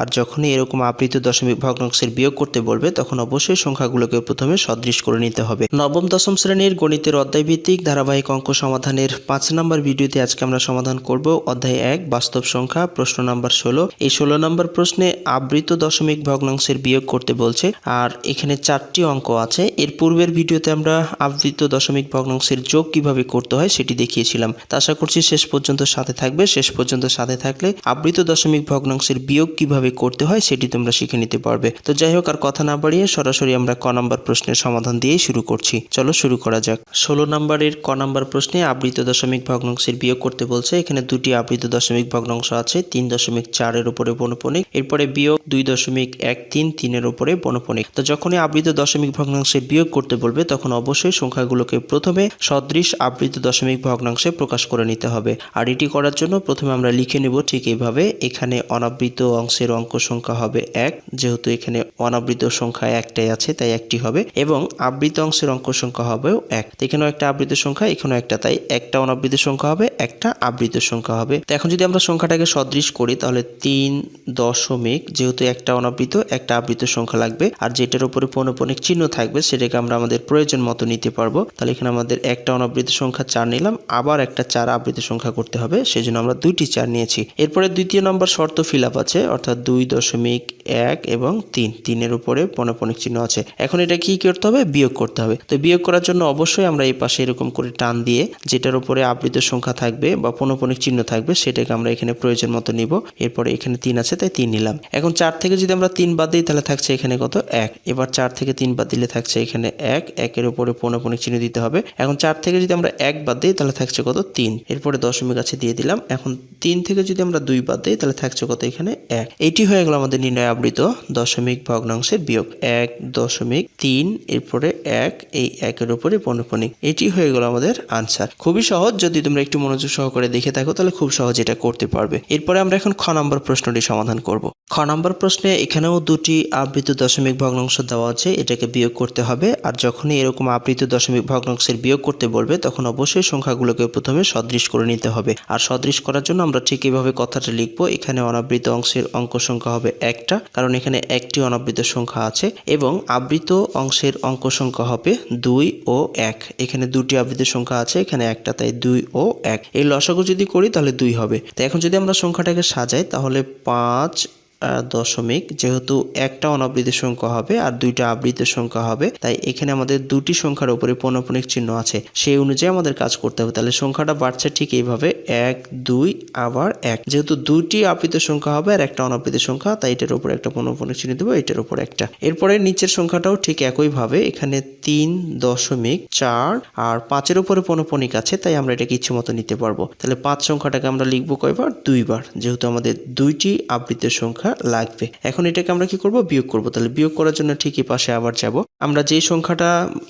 আর যখনই এরকম আবৃত দশমিক ভগ্নাংশের বিয়োগ করতে বলবে, তখন অবশ্যই সংখ্যাগুলোকে প্রথমে সদৃশ করে নিতে হবে। নবম, দশম শ্রেণির গণিতের অধ্যায় ভিত্তিক ধারাবাহিক অঙ্ক সমাধানের পাঁচ নম্বর ভিডিওতে আজকে আমরা সমাধান করব অধ্যায় এক, বাস্তব সংখ্যা, প্রশ্ন নাম্বার ষোলো। এই ষোলো নম্বর প্রশ্নে আবৃত দশমিক ভগ্নাংশের বিয়োগ করতে বলছে, আর এখানে চারটি অঙ্ক আছে। এর পূর্বের ভিডিওতে আমরা আবৃত দশমিক ভগ্নাংশের যোগ কীভাবে করতে হয় সেটি দেখিয়েছিলাম। তা আশা করছি শেষ পর্যন্ত সাথে থাকবে। শেষ পর্যন্ত সাথে থাকলে আবৃত দশমিক ভগ্নাংশের বিয়োগ কীভাবে করতে হয় সেটি তোমরা শিখে নিতে পারবে। তো যাই হোক, আর কথা না বাড়িয়ে সরাসরি আমরা ক নম্বর প্রশ্নের সমাধান দিয়েই শুরু করছি। চলো শুরু করা যাক। ষোলো নম্বরের ক নম্বর প্রশ্নে আবৃত দশমিক ভগ্নাংশের বিয়োগ করতে বলছে। এখানে দুটি আবৃত দশমিক ভগ্নাংশ আছে, তিন দশমিক চারের উপরে বনপনিক এরপরে বিয়োগ দুই দশমিক এক তিন তিনের উপরে বনপনিক তো যখনই আবৃত দশমিক ভগ্নাংশের বিয়োগ করতে বলবে, তখন অবশ্যই সংখ্যাগুলোকে প্রথমে সদৃশ আবৃত দশমিক ভগ্নাংশে প্রকাশ করে নিতে হবে। আর এটি করার জন্য প্রথমে আমরা লিখে নেব ঠিক এইভাবে, এখানে অনাবৃত অংশের অঙ্ক সংখ্যা হবে এক, যেহেতু এখানে অনাবৃত সংখ্যা একটাই আছে, তাই একটি হবে, এবং আবৃত অংশের অঙ্ক সংখ্যা হবেও এক। এখানেও একটা আবৃত সংখ্যা, এখানেও একটা, তাই একটা অনাবৃত সংখ্যা হবে, একটা আবৃত সংখ্যা হবে। তো এখন যদি আমরা সংখ্যাটাকে সদৃশ করি, তাহলে তিন দশমিক, যেহেতু একটা অনাবৃত, একটা আবৃত সংখ্যা লাগবে, আর যেটার উপরে পৌনপনিক চিহ্ন থাকবে, সেটাকে আমরা আমাদের প্রয়োজন মতো নিতে পারব। তাহলে এখানে আমাদের একটা অনাবৃত সংখ্যা চার নিলাম, আবার একটা চার আবৃত সংখ্যা করতে হবে সেই জন্য আমরা দুইটি চার নিয়েছি। এরপরে দ্বিতীয় নম্বর শর্ত ফিল আছে, অর্থাৎ দুই দশমিক এক এবং তিন। তিনের উপরে পৌনপনিক চিহ্ন আছে। এখন এটা কি করতে হবে? বিয়োগ করতে হবে। তো বিয়োগ করার জন্য অবশ্যই আমরা এই পাশে এরকম করে টান দিয়ে যেটার উপরে আবৃত সংখ্যা থাকবে বা পৌনপনিক চিহ্ন থাকবে, সেটাকে আমরা এখানে প্রয়োজন মতো নিব। এরপরে এখানে তিন আছে, তাই তিন নিলাম। এখন চার থেকে যদি আমরা তিন বাদ দিই, তাহলে থাকছে এখানে কত? এক। এবার চার থেকে তিন বাদ দিলে থাকছে এখানে এক। একের উপরে পৌনপনিক চিহ্ন দিতে হবে। এখন চার থেকে যদি আমরা এক বাদ দিই, তাহলে থাকছে কত? তিন। এরপরে দশমিক আছে, দিয়ে দিলাম। এখন তিন থেকে যদি আমরা দুই বাদ দিই, তাহলে থাকছে কত? এখানে এক। এটি হয়ে গেল আমাদের নির্ণয় আবৃত দশমিক ভগ্নাংশের বিয়োগ এক দশমিক তিন, এরপরে এক, এই একের উপরে পৌনপনিক এটি হয়ে গেল আমাদের আনসার খুবই সহজ, যদি তোমরা একটু মনোযোগ সহকারে দেখে থাকো, তাহলে খুব সহজ এটা করতে পারবে। এরপরে আমরা এখন খ নম্বর প্রশ্নটি সমাধান করব। খ নম্বর প্রশ্নে এখানেও দুটি আবৃত দশমিক ভগ্নাংশ দেওয়া আছে, এটাকে বিয়োগ করতে হবে, আর যখনই এরকম আবৃত দশমিক ভগ্নাংশের বিয়োগ করতে বলবে, তখন অবশ্যই সংখ্যাগুলোকে প্রথমে সদৃশ করে নিতে হবে। আর সদৃশ করার জন্য আমরা ঠিক এইভাবে কথাটা লিখব, এখানে অনাবৃত অংশের অঙ্ক সংখ্যা হবে একটা, কারণ এখানে একটি অনাবৃত সংখ্যা আছে, এবং আবৃত অংশের অঙ্ক সংখ্যা হবে দুই ও এক। এখানে দুটি আবৃত সংখ্যা আছে, এখানে একটা, তাই দুই ও এক। এই লসাগু যদি করি, তাহলে দুই হবে। তো এখন যদি আমরা সংখ্যাটাকে সাজাই, তাহলে পাঁচ দশমিক, যেহেতু একটা অনাবৃত সংখ্যা হবে আর দুইটা আবৃত সংখ্যা হবে, তাই এখানে আমাদের দুটি সংখ্যার উপরে পৌনপনিক চিহ্ন আছে। সেই অনুযায়ী আমাদের কাজ করতে হবে। তাহলে সংখ্যাটা বাড়ছে ঠিক এইভাবে, এক, দুই, আবার এক। যেহেতু দুইটি আবৃত সংখ্যা হবে আর একটা অনাবৃত সংখ্যা, তাই এটার উপরে একটা পৌনপনিক চিহ্ন দেবো, এটার উপর একটা। এরপরে নিচের সংখ্যাটাও ঠিক একইভাবে, এখানে তিন দশমিক চার আর পাঁচের উপরে পৌনপনিক আছে, তাই আমরা এটাকে ইচ্ছে মতো নিতে পারব। তাহলে পাঁচ সংখ্যাটাকে আমরা লিখব কয়বার? দুইবার। যেহেতু আমাদের দুইটি আবৃত সংখ্যা লাগবে। এখন এটাকে আমরা কি করব? বিয়োগ করব। তাহলে বিয়োগ করার জন্য ঠিকই পাশে আবার যাব। আমরা যে সংখ্যাটা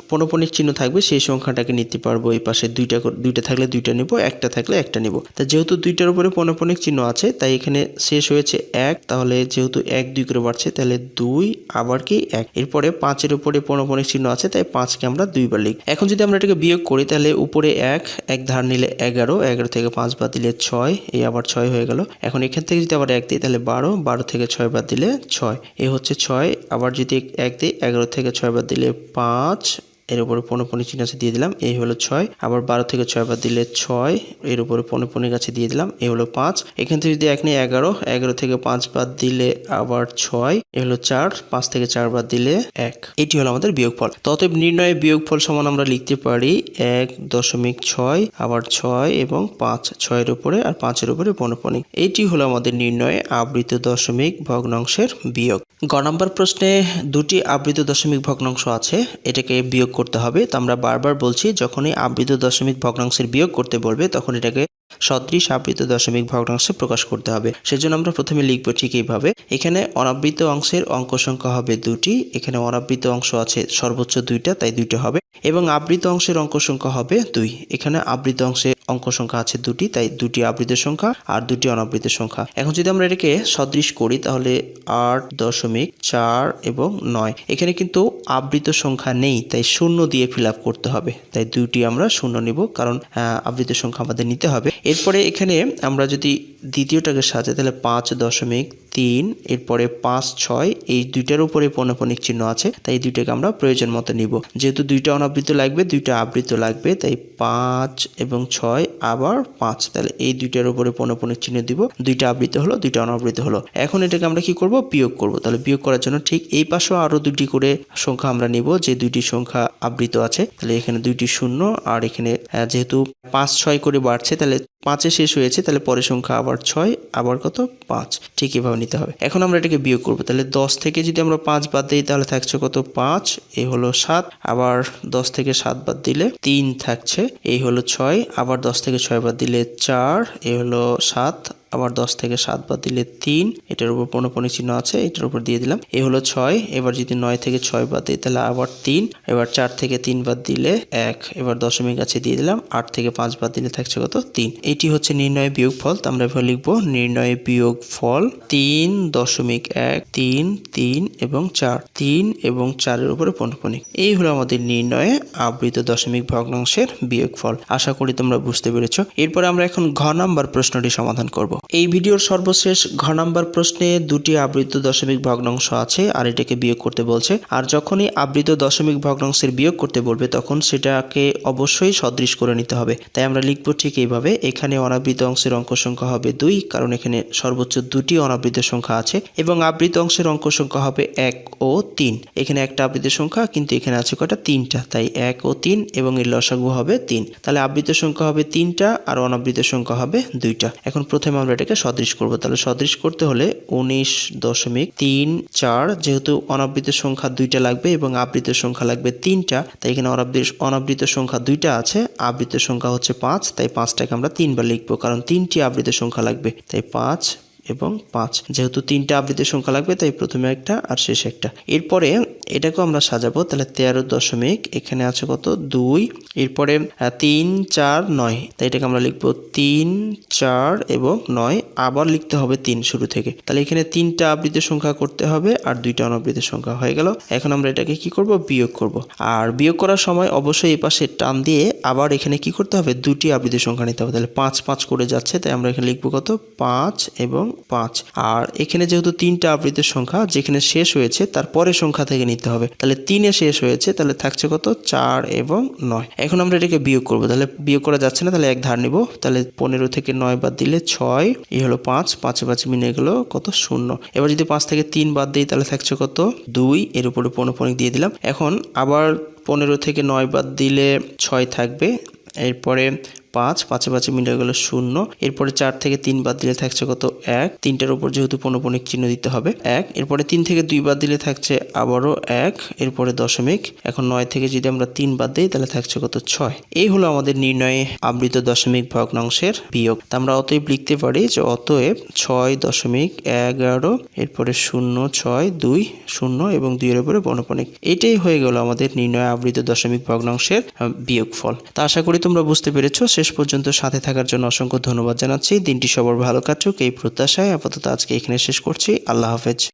পৌনপনিক চিহ্ন থাকবে, সেই সংখ্যাটাকে নিতে পারব এই পাশে দুইটা দুইটা থাকলে দুইটা নিব, একটা থাকলে একটা নিব। তা যেহেতু দুইটার উপরে পৌনপনিক চিহ্ন আছে, তাই এখানে শেষ হয়েছে এক, তাহলে যেহেতু এক দুই করে বাড়ছে, তাহলে দুই, আবার কি এক। এরপরে পাঁচের উপরে পৌনপনিক চিহ্ন আছে, তাই পাঁচকে আমরা দুইবার লিখ এখন যদি আমরা এটাকে বিয়োগ করি, তাহলে উপরে এক এক ধার নিলে এগারো এগারো থেকে পাঁচ বাদ দিলে ছয়, এই আবার ছয় হয়ে গেল। এখন এখান থেকে যদি আবার এক দিই, তাহলে বারো বারো থেকে ছয় বাদ দিলে ছয়। এ হচ্ছে ছয়, আবার যদি এক দিই, এগারো থেকে ছয় বাদ দিলে পাঁচ এর উপরে পনেরো পনেরো চিহ্ন আছে দিয়ে দিলাম, এই হলো ছয়। আবার বারো থেকে ছয় বাদ দিলে ছয়, এর উপরে পনেপনি গাছে দিয়ে দিলাম, এই হলো পাঁচ। এখান থেকে যদি এক নিয়ে এগারো এগারো থেকে পাঁচ বাদ দিলে আবার ছয়, এ হলো চার, পাঁচ থেকে চার বাদ দিলে এক। এটি হলো আমাদের বিয়োগফল। তো অতএব নির্ণয়ে বিয়োগফল সমান আমরা লিখতে পারি এক দশমিক ছয়, আবার ছয় এবং পাঁচ, ছয়ের উপরে আর পাঁচের উপরে পনেপনি এটি হলো আমাদের নির্ণয়ে আবৃত দশমিক ভগ্নাংশের বিয়োগ। গ নম্বর প্রশ্নে দুটি আবৃত দশমিক ভগ্নাংশ আছে, এটাকে বিয়োগ করতে হবে। তো আমরা বারবার বলছি, যখনই আবৃত দশমিক ভগ্নাংশের বিয়োগ করতে বলবে, তখন এটাকে সদৃশ আবৃত দশমিক ভগ্নাংশে প্রকাশ করতে হবে। সেজন্য আমরা প্রথমে লিখব ঠিক এইভাবে। এখানে অনাবৃত অংশের অঙ্ক সংখ্যা হবে দুটি। এখানে অনাবৃত অংশ আছে সর্বোচ্চ দুইটা, তাই দুইটা হবে। এবং আবৃত অংশের অঙ্ক সংখ্যা হবে দুই। এখানে আবৃত অংশে অঙ্ক সংখ্যা আছে দুটি, তাই দুটি আবৃত সংখ্যা আর দুটি অনাবৃত সংখ্যা। এখন যদি আমরা এটাকে সদৃশ করি, তাহলে আট দশমিক চার এবং নয়। এখানে কিন্তু আবৃত সংখ্যা নেই, তাই শূন্য দিয়ে ফিল করতে হবে। তাই দুইটি আমরা শূন্য নিব, কারণ আবৃত সংখ্যা আমাদের নিতে হবে। এরপরে এখানে আমরা যদি দ্বিতীয়টাকে সাজাই, তাহলে পাঁচ দশমিক তিন, এরপরে পাঁচ ছয়, এই দুইটার উপরে পৌনপনিক চিহ্ন আছে, তাই দুইটাকে আমরা প্রয়োজন মতো নিব। যেহেতু দুইটা অনাবৃত লাগবে, দুইটা আবৃত লাগবে, তাই পাঁচ এবং ছয় আবার পাঁচ, তাহলে এই দুইটার উপরে পৌনপনিক চিহ্ন দিব। দুইটা আবৃত হলো, দুইটা অনাবৃত হলো। এখন এটাকে আমরা কি করব? বিয়োগ করব। তাহলে বিয়োগ করার জন্য ঠিক এই পাশেও আরও দুটি করে সংখ্যা আমরা নিব, যে দুইটি সংখ্যা আবৃত আছে, তাহলে এখানে দুইটি শূন্য, আর এখানে যেহেতু পাঁচ ছয় করে বাড়ছে, তাহলে পাঁচে শেষ হয়েছে, তাহলে পরের সংখ্যা আবার ছয়, আবার কত? পাঁচ। ঠিক এভাবে নিতে হবে। এখন আমরা এটাকে বিয়োগ করব। তাহলে দশ থেকে যদি আমরা পাঁচ বাদ দিই, তাহলে থাকছে কত? পাঁচ। এই হলো সাত। আবার দশ থেকে সাত বাদ দিলে তিন থাকছে। এই হলো ছয়। আবার দশ থেকে ছয় বাদ দিলে চার। এ হলো সাত। আবার দশ থেকে সাত বাদ দিলে তিন, এটার উপর পনপনি চিহ্ন আছে, এটার উপর দিয়ে দিলাম। এ হলো ছয়, এবার যদি নয় থেকে ছয় বাদ দিই তাহলে আবার তিন, এবার চার থেকে তিন বাদ দিলে এক, এবার দশমিক আছে দিয়ে দিলাম, আট থেকে পাঁচ বাদ দিলে থাকছে কত? তিন। এটি হচ্ছে নির্ণয় বিয়োগ ফল তো আমরা এভাবে লিখব, নির্ণয় বিয়োগ ফল তিন দশমিক এক, তিন তিন এবং চার, তিন এবং চারের উপরে পনপনিক এই হলো আমাদের নির্ণয়ে আবৃত দশমিক ভগ্নাংশের বিয়োগ ফল আশা করি তোমরা বুঝতে পেরেছ। এরপরে আমরা এখন ঘ নাম্বার প্রশ্নটি সমাধান করব। এই ভিডিওর সর্বশেষ ঘ নাম্বার প্রশ্নে দুটি আবৃত দশমিক ভগ্নাংশ আছে, আর এটাকে বিয়োগ করতে বলছে। আর যখনই আবৃত দশমিক ভগ্নাংশের বিয়োগ করতে বলবে, তখন সেটাকে অবশ্যই সদৃশ করে নিতে হবে। তাই আমরা লিখব ঠিক এইভাবে, এখানে অনাবৃত অংশের অঙ্ক সংখ্যা হবে দুই, কারণ এখানে সর্বোচ্চ দুটি অনাবৃত সংখ্যা আছে, এবং আবৃত অংশের অঙ্ক সংখ্যা হবে এক ও তিন। এখানে একটা আবৃত সংখ্যা, কিন্তু এখানে আছে কটা তিনটা। তাই এক ও তিন, এবং এর লসাগু হবে তিন। তাহলে আবৃত সংখ্যা হবে তিনটা, আর অনাবৃত সংখ্যা হবে দুইটা। এখন প্রথমে আমরা এটাকে সদৃশ করব। তাহলে সদৃশ করতে হলে উনিশ দশমিক তিন চার, যেহেতু অনাবৃত সংখ্যা দুইটা লাগবে এবং আবৃত সংখ্যা লাগবে তিনটা, তাই এখানে অনাবৃত অনাবৃত সংখ্যা দুইটা আছে, আবৃত সংখ্যা হচ্ছে পাঁচ, তাই পাঁচটাকে আমরা তিনবার লিখব, কারণ তিনটি আবৃত সংখ্যা লাগবে, তাই পাঁচ এবং পাঁচ। যেহেতু তিনটা আবৃত্তির সংখ্যা লাগবে, তাই প্রথমে একটা আর শেষে একটা। এরপরে এটাকেও আমরা সাজাবো। তাহলে তেরো দশমিক, এখানে আছে কত? দুই। এরপরে তিন, চার, নয়। তাই এটাকে আমরা লিখব তিন, চার এবং নয়। আবার লিখতে হবে তিন শুরু থেকে। তাহলে এখানে তিনটা আবৃত্তির সংখ্যা করতে হবে আর দুইটা অনাবৃত্তির সংখ্যা হয়ে গেল। এখন আমরা এটাকে কি করব? বিয়োগ করব। আর বিয়োগ করার সময় অবশ্যই এই পাশে টান দিয়ে আবার এখানে কি করতে হবে? দুটি আবৃত্তির সংখ্যা নিতে হবে। তাহলে পাঁচ পাঁচ করে যাচ্ছে, তাই আমরা এখানে লিখব কত? পাঁচ এবং পাঁচ। আর এখানে যেহেতু তিনটা আবৃত্তির সংখ্যা, যেখানে শেষ হয়েছে, তার পরের সংখ্যা থেকে নিতে হবে। তাহলে তিনে শেষ হয়েছে, তাহলে থাকছে কত? চার এবং নয়। এখন আমরা এটাকে বিয়োগ করব। তাহলে বিয়োগ করা যাচ্ছে না, তাহলে এক ধার নিব। তাহলে পনেরো থেকে নয় বাদ দিলে ছয়, এই হলো পাঁচ। পাঁচে পাঁচে মিলে গেলো কত? শূন্য। এবার যদি পাঁচ থেকে তিন বাদ দিই, তাহলে থাকছে কত? দুই। এর উপরে পনেরো দিয়ে দিলাম। এখন আবার পনেরো থেকে নয় বাদ দিলে ছয় থাকবে। এরপরে পাঁচ পাঁচে পাঁচে মিলে গেল শূন্য। এরপরে চার থেকে তিন বাদ দিলে থাকছে কত? এক। তিনটার উপর যেহেতু পনপনিক চিহ্ন দিতে হবে, এক। এরপরে তিন থেকে দুই বাদ দিলে থাকছে আবারও এক, এরপরে দশমিক। এখন নয় থেকে যদি আমরা তিন বাদ দিই, তাহলে থাকছে কত? ছয়। এই হলো আমাদের নির্ণয়ে আবৃত দশমিক ভগ্নাংশের বিয়োগ। তা আমরা অতএব লিখতে পারি যে অতএব ছয় দশমিক এগারো, এরপরে শূন্য, ছয়, দুই, শূন্য এবং দুইয়ের উপরে পনপনিক এটাই হয়ে গেল আমাদের নির্ণয় আবৃত দশমিক ভগ্নাংশের বিয়োগ ফল তা আশা করি তোমরা বুঝতে পেরেছ। শেষ পর্যন্ত সাথে থাকার জন্য অসংখ্য ধন্যবাদ জানাচ্ছি। দিনটি সবার ভালো কাটুক। এই প্রত্যাশায় আপাতত আজকে এখানে শেষ করছি। আল্লাহ হাফেজ।